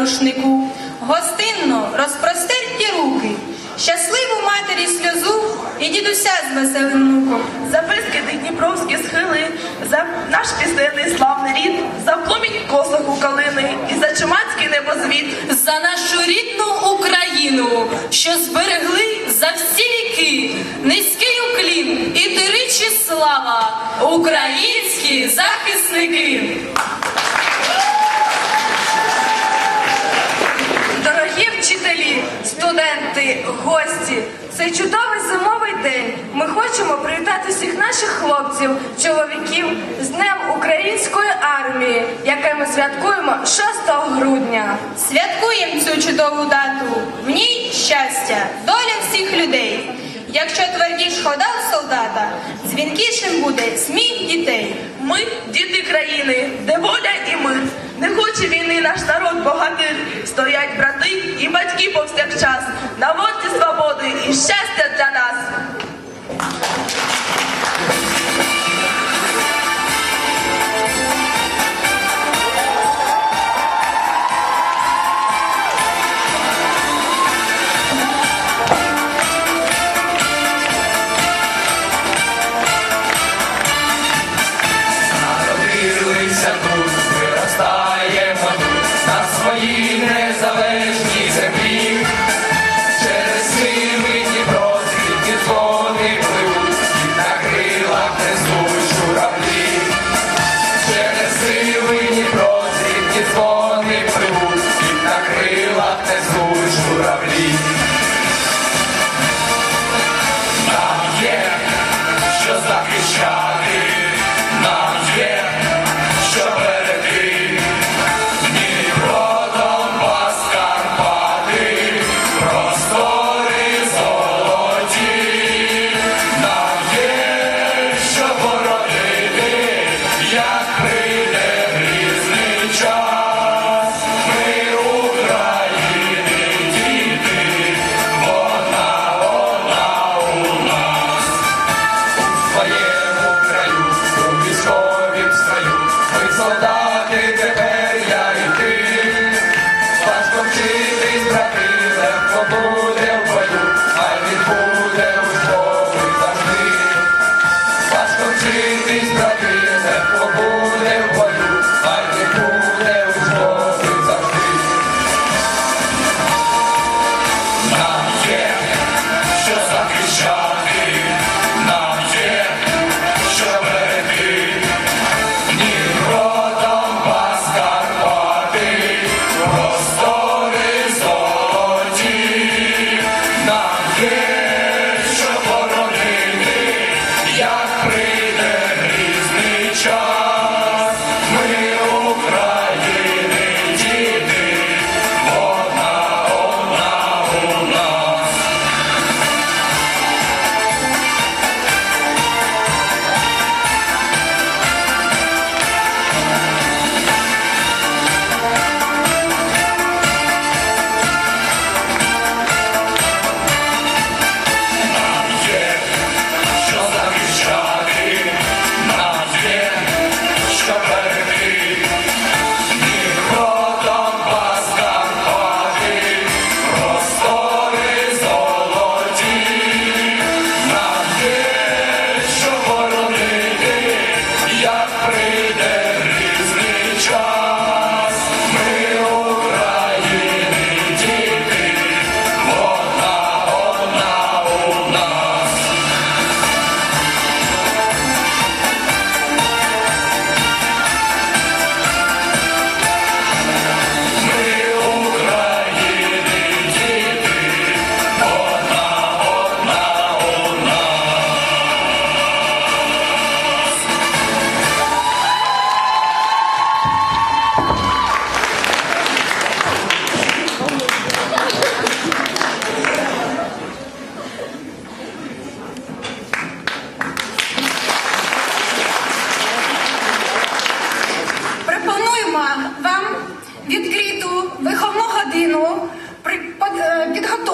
рушнику, гостинно розпростерті руки, щасливу матері сльозу. І дідуся з веселим внуком. За безкиди дніпровські схили, за наш пісенний славний рід, за пломінь косоху калини. І за чумацький небозвід. За нашу рідну Україну, що зберегли за всі віки, низький уклін і тиричі слава, українські захисники. Чудовий зимовий день. Ми хочемо привітати всіх наших хлопців, чоловіків з Днем Української армії, яке ми святкуємо 6 грудня. Святкуємо цю чудову дату. В ній щастя, доля всіх людей. Якщо твердіш хода у солдата, дзвінкішим буде сміх дітей. Ми діти країни, де воля і мир. Не хоче війни наш народ богатир. Стоять брати у встають, ми солдати Yeah.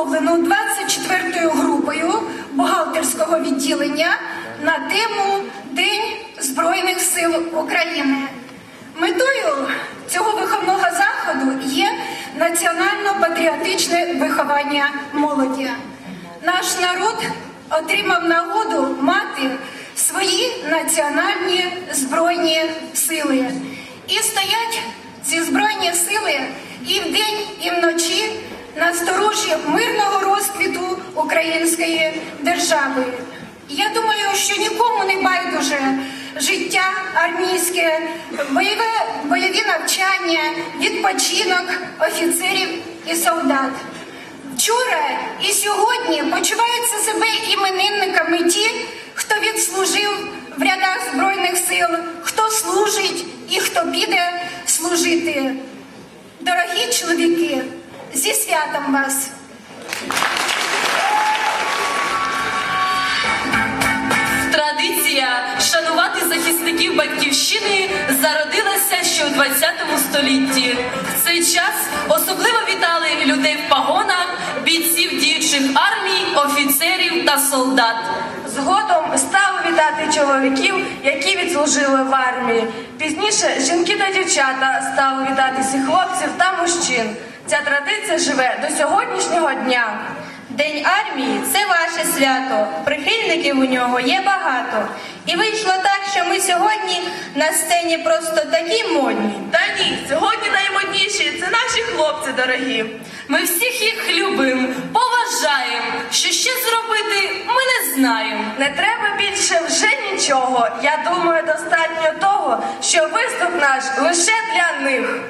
Підготовлену 24-ю групою бухгалтерського відділення на тему День Збройних сил України. Метою цього виховного заходу є національно-патріотичне виховання молоді. Наш народ отримав нагоду мати свої національні збройні сили. І стоять ці збройні сили і вдень, і вночі на сторожі мирного розквіту української держави. Я думаю, що нікому не байдуже життя армійське, бойове, бойові навчання, відпочинок офіцерів і солдат. Вчора і сьогодні почуваються себе іменинниками ті, хто відслужив в рядах Збройних сил, хто служить і хто піде служити. Дорогі чоловіки, зі святом вас! Традиція шанувати захисників батьківщини зародилася ще у 20 столітті. В цей час особливо вітали людей в погонах, бійців діючих армій, офіцерів та солдат. Згодом стали вітати чоловіків, які відслужили в армії. Пізніше жінки та дівчата стали вітати всіх хлопців та мужчин. Ця традиція живе до сьогоднішнього дня. День армії це ваше свято. Прихильників у нього є багато. І вийшло так, що ми сьогодні на сцені просто такі модні. Та ні, сьогодні наймодніші це наші хлопці дорогі. Ми всіх їх любимо, поважаємо. Що ще зробити, ми не знаємо. Не треба більше вже нічого. Я думаю, достатньо того, що виступ наш лише для них.